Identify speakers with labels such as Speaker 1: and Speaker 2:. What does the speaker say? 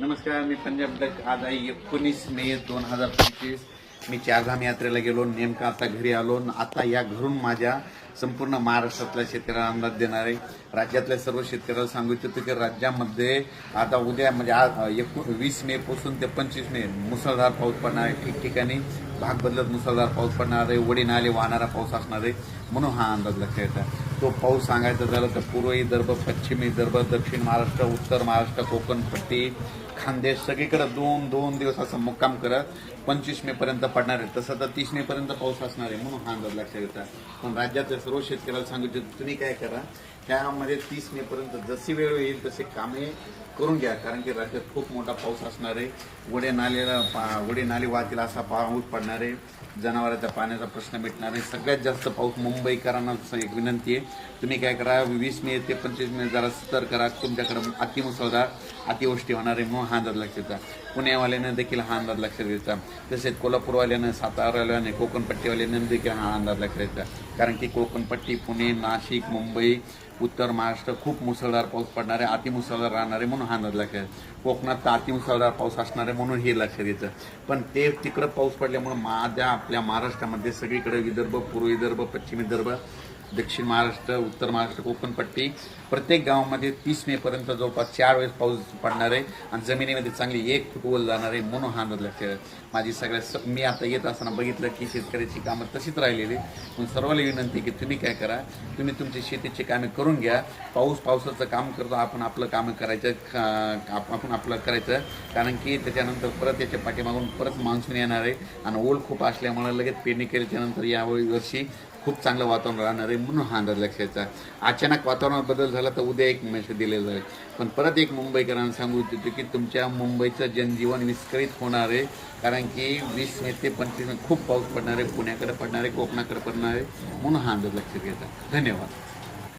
Speaker 1: नमस्कार मी पंजाब डक आज आहे एकोणीस मे दोन हजार पंचवीस. मी चारधाम यात्रेला गेलो नेमका आता घरी आलो. आता या घरून माझ्या संपूर्ण महाराष्ट्रातल्या शेतकऱ्याला अंदाज देणार आहे राज्यातल्या सर्व शेतकऱ्याला सांगू इच्छितो की राज्यामध्ये आता उद्या म्हणजे आज एकू वीस मे पासून ते पंचवीस मे मुसळधार पाऊस पडणार आहे. ठिकठिकाणी भाग बदलत मुसळधार पाऊस पडणार आहे. वडी नाले वाहणारा पाऊस असणार आहे. म्हणून हा अंदाज लक्षात येतात तो पाऊस सांगायचा झालं तर पूर्व विदर्भ पश्चिम विदर्भ दक्षिण महाराष्ट्र उत्तर महाराष्ट्र कोकण पट्टी खानदेश सगळीकडे दोन दोन दिवस असं मुक्काम करत पंचवीस मे पर्यंत पडणार आहे तसं तर तीस मे पर्यंत पाऊस असणार आहे म्हणून हा अंदाज लक्षात येतात पण राज्यातल्या सर्व शेतकऱ्याला सांगू इच्छितो तुम्ही काय करा त्यामध्ये तीस मे पर्यंत जशी वेळ येईल तसे कामे करून घ्या कारण की राज्यात खूप मोठा पाऊस असणार आहे. वडे नालेला पा- वडे नाले वाहतील असा पाऊस पडणार आहे. जनावरांच्या पाण्याचा प्रश्न मिटणार आहे. सगळ्यात जास्त पाऊस मुंबईकरांना एक विनंती आहे. तुम्ही काय करा वीस मे ते पंचवीस मे जरा सतर्क करा तुमच्याकडे अतिमुसळधार अतिवृष्टी होणार आहे म्हणून हा अंदाज लक्षात येतात पुण्यावाल्यानं देखील हा अंदाज लक्षात घ्यायचा तसेच कोल्हापूरवाल्यानं सातारावाल्याने कोकणपट्टीवाल्यानं देखील हा अंदाज लक्षात घ्यायचा कारण की कोकणपट्टी पुणे नाशिक मुंबई उत्तर महाराष्ट्र खूप मुसळधार पाऊस पडणारे अतिमुसळधार राहणारे म्हणून हा अंदाज लक्षात आहे. कोकणात तर अतिमुसळधार पाऊस असणारे म्हणून हे लक्षात येतं पण ते तिकडं पाऊस पडल्यामुळं माझ्या आपल्या महाराष्ट्रामध्ये सगळीकडे विदर्भ पूर्व विदर्भ पश्चिम विदर्भ दक्षिण महाराष्ट्र उत्तर महाराष्ट्र कोकणपट्टी. प्रत्येक गावामध्ये तीस मे पर्यंत जवळपास चार वेळेस पाऊस पडणार आहे आणि जमिनीमध्ये चांगली एक फूट ओल जाणार आहे म्हणून हा अंदाज लक्षात आहे. माझी सगळ्या स- मी आता येत असताना बघितलं की शेतकऱ्याची कामं तशीच राहिलेली पण सर्वांना विनंती की तुम्ही काय करा तुम्ही तुमची शेतीची कामे करून घ्या. पाऊस पावसाचं काम करतो आपण आपलं कामं करायचं आपण आपलं करायचं. कारण की त्याच्यानंतर परत याच्या पाठीमागून परत मान्सून येणार आहे आणि ओल खूप असल्यामुळे लगेच पेरणी केल्याच्यानंतर यावेळी वर्षी खूप चांगलं वातावरण राहणार आहे म्हणून हा अंदाज लक्षात आहे. अचानक वातावरणात बदल झाला तर उद्या एक मेसेज दिलेला आहे पण परत एक मुंबईकरांना सांगू इच्छितो की तुमच्या मुंबईचं जनजीवन विस्कळीत होणार आहे. कारण की वीस मे ते पंचवीस मे खूप पाऊस पडणार आहे पुण्याकडे पडणार आहे कोकणाकडे पडणार आहे. म्हणून हा अंदाज लक्षात घ्यायचा धन्यवाद.